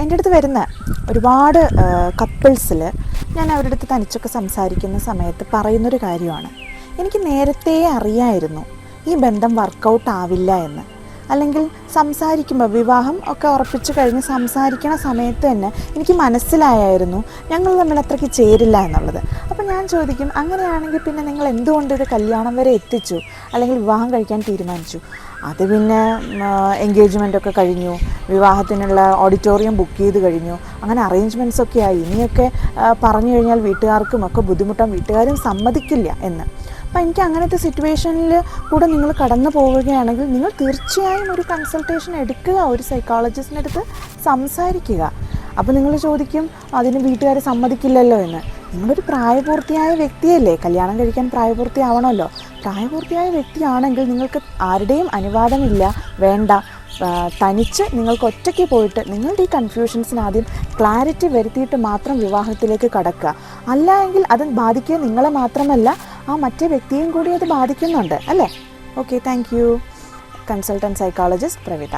എന്റെ അടുത്ത് വരുന്ന ഒരുപാട് കപ്പിൾസിൽ ഞാൻ അവരുടെ അടുത്ത് തനിച്ചൊക്കെ സംസാരിക്കുന്ന സമയത്ത് പറയുന്നൊരു കാര്യമാണ്. എനിക്ക് നേരത്തെ അറിയായിരുന്നു ഈ ബന്ധം വർക്കൗട്ട് ആവില്ല എന്ന്. അല്ലെങ്കിൽ സംസാരിക്കുമ്പോൾ വിവാഹം ഒക്കെ ഉറപ്പിച്ചു കഴിഞ്ഞ് സംസാരിക്കണ സമയത്ത് തന്നെ എനിക്ക് മനസ്സിലായായിരുന്നു ഞങ്ങൾ തമ്മിൽ അത്രയ്ക്ക് ചേരില്ല എന്നുള്ളത്. ഞാൻ ചോദിക്കും അങ്ങനെയാണെങ്കിൽ പിന്നെ നിങ്ങൾ എന്തുകൊണ്ട് ഇത് കല്യാണം വരെ എത്തിച്ചു? അല്ലെങ്കിൽ വിവാഹം കഴിക്കാൻ തീരുമാനിച്ചു? അത് പിന്നെ എൻഗേജ്മെന്റ് ഒക്കെ കഴിഞ്ഞു വിവാഹത്തിനുള്ള ഓഡിറ്റോറിയം ബുക്ക് ചെയ്ത് കഴിഞ്ഞു അങ്ങനെ അറേഞ്ച്മെന്റ്സ് ഒക്കെ ആയി. ഇനിയൊക്കെ പറഞ്ഞു കഴിഞ്ഞാൽ വീട്ടുകാർക്കും ഒക്കെ ബുദ്ധിമുട്ടാൻ വീട്ടുകാരും സമ്മതിക്കില്ല എന്ന്. അപ്പം എനിക്ക് അങ്ങനത്തെ സിറ്റുവേഷനിൽ കൂടെ നിങ്ങൾ കടന്നു പോവുകയാണെങ്കിൽ നിങ്ങൾ തീർച്ചയായും ഒരു കൺസൾട്ടേഷൻ എടുക്കുക ഒരു സൈക്കോളജിസ്റ്റിന്റെ അടുത്ത് സംസാരിക്കുക. അപ്പോൾ നിങ്ങൾ ചോദിക്കും അതിന് വീട്ടുകാർ സമ്മതിക്കില്ലല്ലോ എന്ന്. നിങ്ങളൊരു പ്രായപൂർത്തിയായ വ്യക്തിയല്ലേ? കല്യാണം കഴിക്കാൻ പ്രായപൂർത്തിയാവണമല്ലോ. പ്രായപൂർത്തിയായ വ്യക്തിയാണെങ്കിൽ നിങ്ങൾക്ക് ആരുടെയും അനുവാദമില്ല വേണ്ട. തനിച്ച് നിങ്ങൾക്ക് ഒറ്റയ്ക്ക് പോയിട്ട് നിങ്ങളുടെ ഈ കൺഫ്യൂഷൻസിന് ആദ്യം ക്ലാരിറ്റി വരുത്തിയിട്ട് മാത്രം വിവാഹത്തിലേക്ക് കടക്കുക. അല്ല എങ്കിൽ അത് ബാധിക്കുക നിങ്ങളെ മാത്രമല്ല ആ മറ്റേ വ്യക്തിയും കൂടി അത് ബാധിക്കുന്നുണ്ട് അല്ലേ? Okay thank you consultant psychologist Pravitha.